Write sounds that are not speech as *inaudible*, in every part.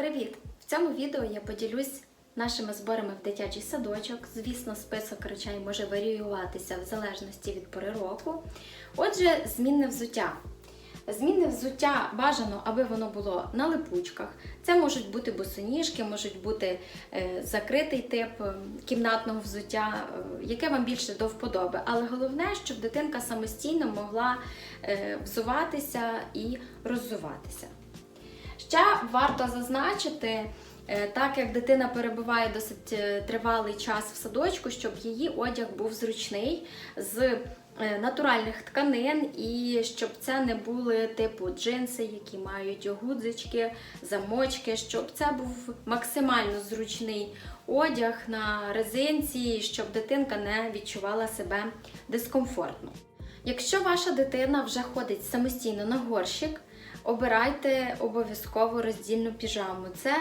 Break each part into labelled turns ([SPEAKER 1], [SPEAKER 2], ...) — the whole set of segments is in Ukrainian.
[SPEAKER 1] Привіт! В цьому відео я поділюсь нашими зборами в дитячий садочок. Звісно, список речей може варіюватися в залежності від пори року. Отже, змінне взуття. Змінне взуття бажано, аби воно було на липучках. Це можуть бути босоніжки, можуть бути е, закритий тип е, кімнатного взуття, е, яке вам більше до вподоби. Але головне, щоб дитинка самостійно могла взуватися і роззуватися. Ще варто зазначити, е, так як дитина перебуває досить е, тривалий час в садочку, щоб її одяг був зручний з е, натуральних тканин, і щоб це не були типу джинси, які мають гудзички, замочки, щоб це був максимально зручний одяг на резинці, щоб дитинка не відчувала себе дискомфортно. Якщо ваша дитина вже ходить самостійно на горщик, обирайте обов'язково роздільну піжаму. Це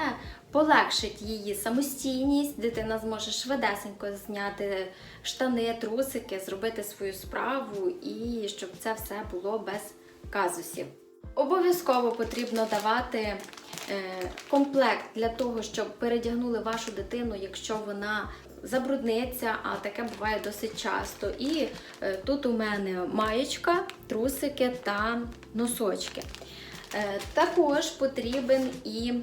[SPEAKER 1] полегшить її самостійність, дитина зможе швидесенько зняти штани, трусики, зробити свою справу і щоб це все було без казусів. Обов'язково потрібно давати е, комплект для того, щоб передягнули вашу дитину, якщо вона забрудниться, а таке буває досить часто. І е, тут у мене маєчка, трусики та носочки. Е, також потрібен і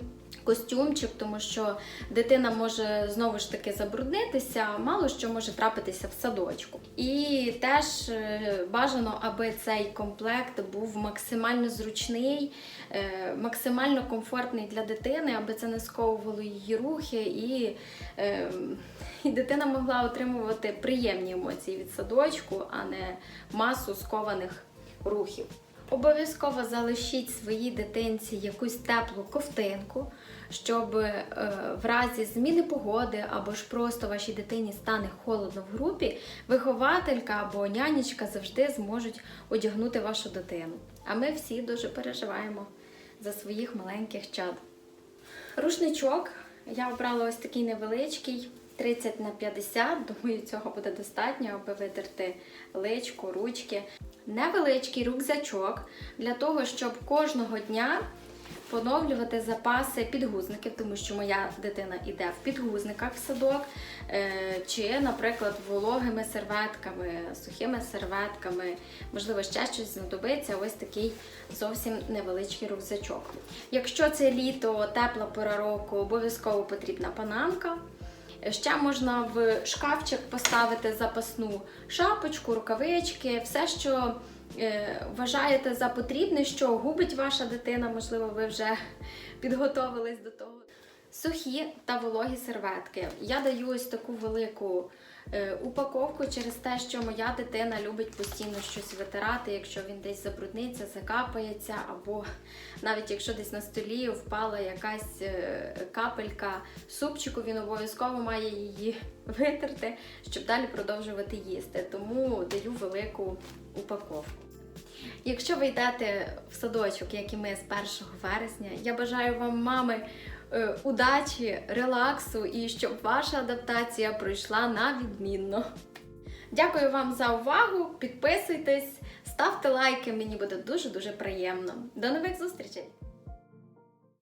[SPEAKER 1] костюмчик, тому що дитина може знову ж таки забруднитися, мало що може трапитися в садочку. І теж е, бажано, аби цей комплект був максимально зручний, е, максимально комфортний для дитини, аби це не сковувало її рухи і. і дитина могла отримувати приємні емоції від садочку, а не масу скованих рухів. Обов'язково залишіть своїй дитинці якусь теплу ковтинку, щоб е, в разі зміни погоди або ж просто вашій дитині стане холодно в групі, вихователька або нянечка завжди зможуть одягнути вашу дитину. А ми всі дуже переживаємо за своїх маленьких чад. Рушничок я обрала ось такий невеличкий. 30 на 50, думаю, цього буде достатньо, аби витерти личку, ручки. Невеличкий рюкзачок для того, щоб кожного дня поновлювати запаси підгузників, тому що моя дитина йде в підгузниках в садок, е, чи, наприклад, вологими серветками, сухими серветками, можливо, ще щось знадобиться. Ось такий зовсім невеличкий рюкзачок. Якщо це літо, тепла пора року, обов'язково потрібна панамка. Ще можна в шкафчик поставити запасну шапочку, рукавички, все, що е, вважаєте за потрібне, що губить ваша дитина, можливо, ви вже *laughs* підготовились до того. Сухі та вологі серветки. Я даю ось таку велику е, упаковку через те, що моя дитина любить постійно щось витирати, якщо він десь забрудниться, закапається, або навіть якщо десь на столі впала якась е, капелька супчику, він обов'язково має її *laughs* витерти, щоб далі продовжувати їсти. Тому даю велику упаковку. Якщо ви йдете в садочок, як і ми з 1 вересня, я бажаю вам, мами, удачі, релаксу і щоб ваша адаптація пройшла на відмінно. Дякую вам за увагу. Підписуйтесь, ставте лайки, мені буде дуже-дуже приємно. До нових зустрічей!